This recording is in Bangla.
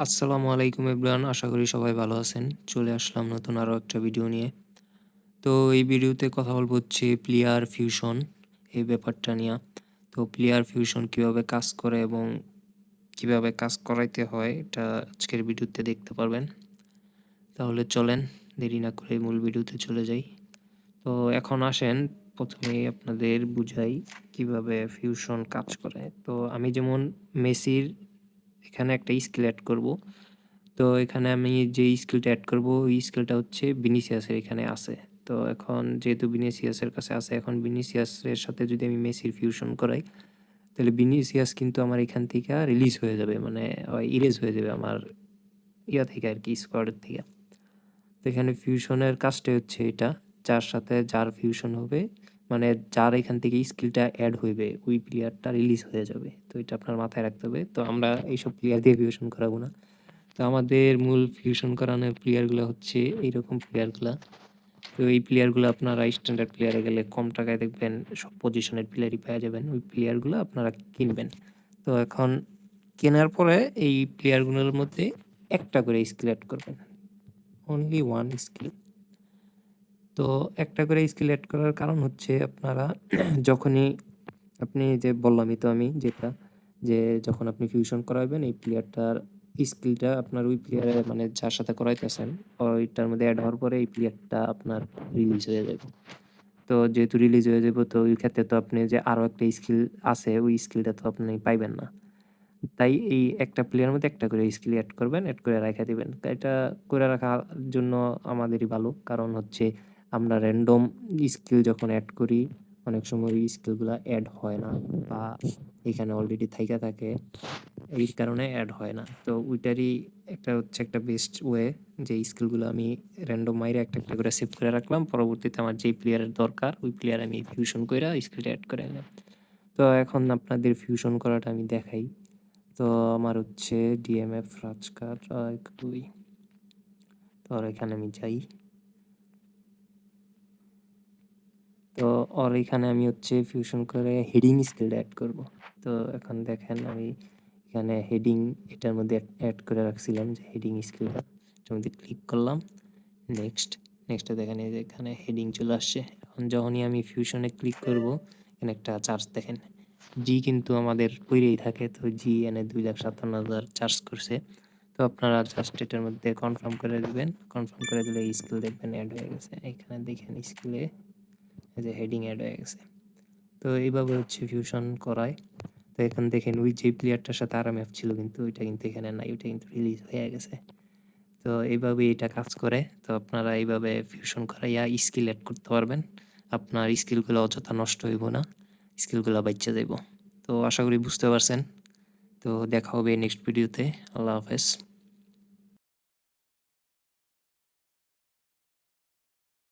আসসালামু আলাইকুম এভরিওয়ান আশা করি সবাই ভালো আছেন। চলে আসলাম নতুন আরও একটা ভিডিও নিয়ে। তো এই ভিডিওতে কথা বলব হচ্ছে প্লেয়ার ফিউশন, এই ব্যাপারটা নিয়ে। তো প্লেয়ার ফিউশন কীভাবে কাজ করে এবং কীভাবে কাজ করাইতে হয়, এটা আজকের ভিডিওতে দেখতে পারবেন। তাহলে চলেন, দেরি না করে মূল ভিডিওতে চলে যাই। তো এখন আসেন প্রথমে আপনাদের বুঝাই কীভাবে ফিউশন কাজ করে। তো আমি যেমন মেসির এখানে একটা স্কিল অ্যাড করব। তো এখানে আমি যে স্কিলটা অ্যাড করব, ওই স্কিলটা হচ্ছে বিনিসিয়াসের এখানে আছে। তো এখন যেহেতু বিনিসিয়াসের কাছে আছে, এখন বিনিসিয়াসের সাথে যদি আমি মেসির ফিউশন করাই, তাহলে বিনিসিয়াস কিন্তু আমার এখান থেকে রিলিজ হয়ে যাবে মানে ইরেজ হয়ে যাবে আমার ইয়া থেকে আর কি স্কোয়াডের থেকে। তো এখানে ফিউশনের কাজটা হচ্ছে এটা, যার সাথে, যার ফিউশন হবে মানে যার এখান থেকে স্কিলটা অ্যাড হইবে, ওই প্লেয়ারটা রিলিজ হয়ে যাবে। তো এটা আপনার মাথায় রাখতে হবে। তো আমরা এইসব প্লেয়ার দিয়ে ফিউশন করাবো না। তো আমাদের মূল ফিউশন করানোর প্লেয়ারগুলো হচ্ছে এইরকম প্লেয়ারগুলা তো এই প্লেয়ারগুলো আপনারা স্ট্যান্ডার্ড প্লেয়ারে গেলে কম টাকায় দেখবেন, সব পজিশনের প্লেয়ারই পাওয়া যাবেন। ওই প্লেয়ারগুলো আপনারা কিনবেন। তো এখন কেনার পরে এই প্লেয়ারগুলোর মধ্যে একটা করে স্কিল অ্যাড করবেন। অনলি ওয়ান স্কিল তো একটা করে স্কিল অ্যাড করার কারণ হচ্ছে আপনারা যখনই আপনি যে বললামই তো আমি যেটা, যে যখন আপনি ফিউশন করাবেন এই প্লেয়ারটার স্কিলটা আপনার ওই প্লেয়ারে মানে যার সাথে করাইতেছেন, ওইটার মধ্যে অ্যাড হওয়ার পরে এই প্লেয়ারটা আপনার রিলিজ হয়ে যাবে তো যেহেতু রিলিজ হয়ে যাবে তো ওই ক্ষেত্রে তো আপনি যে আরও একটা স্কিল আছে, ওই স্কিলটা তো আপনি পাইবেন না। তাই এই একটা প্লেয়ারের মধ্যে একটা করে স্কিল অ্যাড করবেন অ্যাড করে রাখা দিবেন। এটা করে রাখার জন্য আমাদেরই ভালো। কারণ হচ্ছে আমরা র্যান্ডম স্কিল যখন অ্যাড করি, অনেক সময় ওই স্কিলগুলো অ্যাড হয় না বা এখানে অলরেডি থাইকা থাকে, এই কারণে অ্যাড হয় না। তো ওইটারই একটা হচ্ছে একটা বেস্ট ওয়ে যে স্কিলগুলো আমি র্যান্ডম মাইরে একটা একটা করে সেভ করে রাখলাম। পরবর্তীতে আমার যেই প্লেয়ারের দরকার, ওই প্লেয়ার আমি ফিউশন করে স্কিলটা অ্যাড করে নিলাম তো এখন আপনাদের ফিউশন করাটা আমি দেখাই। তো আমার হচ্ছে ডিএমএফ রাজকার দুই তো এখানে আমি যাই। ওর এখানে আমি হচ্ছে ফিউশন করে হেডিং স্কিলটা অ্যাড করব। তো এখন দেখেন আমি এখানে হেডিং এটার মধ্যে অ্যাড করে রাখছিলাম যে হেডিং স্কিলটা এটার মধ্যে ক্লিক করলাম। নেক্সট নেক্সটে দেখেন এই যে এখানে হেডিং চলে আসছে। এখন যখনই আমি ফিউশনে ক্লিক করব, এখানে একটা চার্জ দেখেন। জি কিন্তু আমাদের পইরেই থাকে, তো জি এনে দুই লাখ সাতান্ন হাজার চার্জ করছে। তো আপনারা জাস্ট এটার মধ্যে কনফার্ম করে দেবেন। কনফার্ম করে দিলে স্কিল দেখবেন অ্যাড হয়ে গেছে। এখানে দেখেন স্কিলে যে হেডিং অ্যাড হয়ে গেছে। তো এইভাবে হচ্ছে ফিউশন করায়। তো এখন দেখেন ওই যে প্লেয়ারটার সাথে আরাম অ্যাপ ছিল কিন্তু ওইটা কিন্তু এখানে নাই, ওইটা কিন্তু রিলিজ হয়ে গেছে। তো এইভাবে এটা কাজ করে। তো আপনারা এইভাবে ফিউশন করাইয়া স্কিল অ্যাড করতে পারবেন। আপনার স্কিলগুলো অযথা নষ্ট হইব না স্কিলগুলো বাচ্চা যাইব। তো আশা করি বুঝতে পারছেন। তো দেখা হবে নেক্সট ভিডিওতে আল্লাহ হাফেজ।